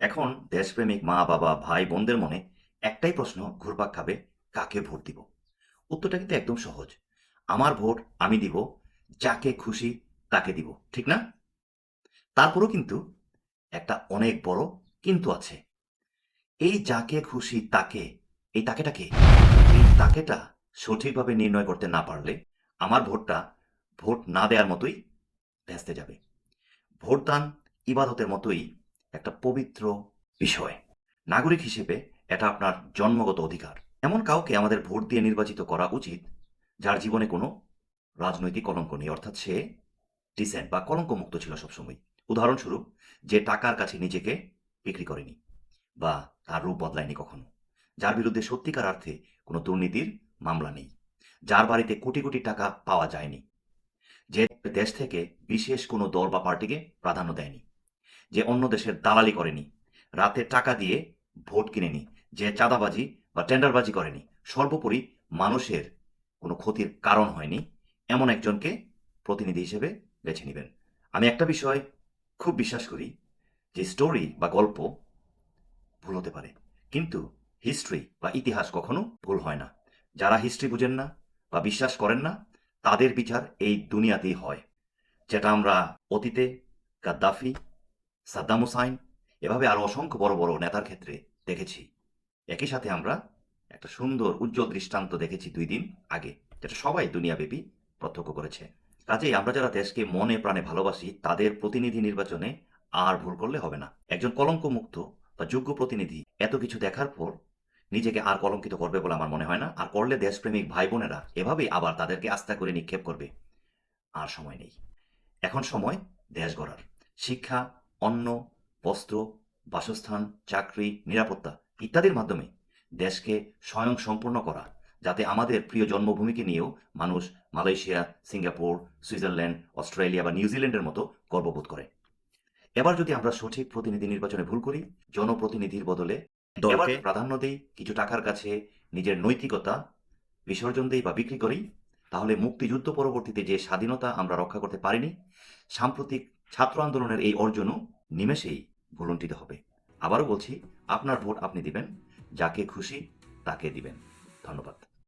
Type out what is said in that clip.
এখন দেশপ্রেমিক মা, বাবা, ভাই, বোনদের মনে একটাই প্রশ্ন ঘুরপাক খাবে, কাকে ভোট দিব? উত্তরটা কিন্তু একদম সহজ। আমার ভোট আমি দিব, যাকে খুশি তাকে দিব, ঠিক না? তারপরও কিন্তু একটা অনেক বড় কিন্তু আছে। এই যাকে খুশি তাকে, এই তাকেটাকে এই তাকেটা সঠিকভাবে নির্ণয় করতে না পারলে আমার ভোটটা ভোট না দেওয়ার মতোই ভেস্তে যাবে। ভোটদান ইবাদতের মতোই একটা পবিত্র বিষয়। নাগরিক হিসেবে এটা আপনার জন্মগত অধিকার। এমন কাউকে আমাদের ভোট দিয়ে নির্বাচিত করা উচিত যার জীবনে কোনো রাজনৈতিক কলঙ্ক নেই, অর্থাৎ সে ডিসেন্ট বা কলঙ্ক মুক্ত ছিল সবসময়। উদাহরণস্বরূপ, যে টাকার কাছে নিজেকে বিক্রি করেনি বা তার রূপ বদলায়নি কখনো, যার বিরুদ্ধে সত্যিকার অর্থে কোনো দুর্নীতির মামলা নেই, যার বাড়িতে কোটি কোটি টাকা পাওয়া যায়নি, যে দেশ থেকে বিশেষ কোনো দল বা পার্টিকে প্রাধান্য দেয়নি। যে অন্য দেশের দালালি করেনি। রাতে টাকা দিয়ে ভোট কিনেনি, যে চাঁদাবাজি বা টেন্ডারবাজি করেনি। সর্বোপরি মানুষের কোনো ক্ষতির কারণ হয়নি, এমন একজনকে প্রতিনিধি হিসেবে বেছে নেবেন। আমি একটা বিষয় খুব বিশ্বাস করি যে স্টোরি বা গল্প ভুল হতে পারে, কিন্তু হিস্ট্রি বা ইতিহাস কখনো ভুল হয় না। যারা হিস্ট্রি বুঝেন না বা বিশ্বাস করেন না, তাদের বিচার এই দুনিয়াতেই হয়। যেটা আমরা অতীতে, গাদ্দাফি সাদ্দাম হুসাইন, এভাবে আরও অসংখ্য বড় বড় নেতার ক্ষেত্রে দেখেছি। একই সাথে আমরা একটা সুন্দর, উজ্জ্বল দৃষ্টান্ত দেখেছি দুই দিন আগে, যেটা সবাই দুনিয়াব্যাপী প্রত্যক্ষ করেছে। কাজেই আমরা যারা দেশকে মনে প্রাণে ভালোবাসি, তাদের প্রতিনিধি নির্বাচনে আর ভুল করলে হবে না। একজন কলঙ্ক মুক্ত বা যোগ্য প্রতিনিধি এত কিছু দেখার পর নিজেকে আর কলঙ্কিত করবে বলে আমার মনে হয় না। আর করলে দেশপ্রেমিক ভাই বোনেরা এভাবেই আবার তাদেরকে আস্থা করে নিক্ষেপ করবে। আর সময় নেই। এখন সময় দেশ গড়ার। শিক্ষা অন্ন বস্ত্র বাসস্থান চাকরি নিরাপত্তা ইত্যাদির মাধ্যমে দেশকে স্বয়ং সম্পূর্ণ করা যাতে আমাদের প্রিয় জন্মভূমিকে নিয়েও মানুষ মালয়েশিয়া সিঙ্গাপুর সুইজারল্যান্ড অস্ট্রেলিয়া বা নিউজিল্যান্ডের মতো গর্ববোধ করে। এবার যদি আমরা সঠিক প্রতিনিধি নির্বাচনে ভুল করি জনপ্রতিনিধির বদলে দলকে প্রাধান্য দেই কিছু টাকার কাছে নিজের নৈতিকতা বিসর্জন দেই বা বিক্রি করি তাহলে মুক্তিযুদ্ধ পরবর্তীতে যে স্বাধীনতা আমরা রক্ষা করতে পারিনি সাম্প্রতিক ছাত্র আন্দোলনের এই অর্জনও নিমেষেই ভুলন্টিত হবে। আবারও বলছি, আপনার ভোট আপনি দিবেন, যাকে খুশি তাকে দিবেন। ধন্যবাদ।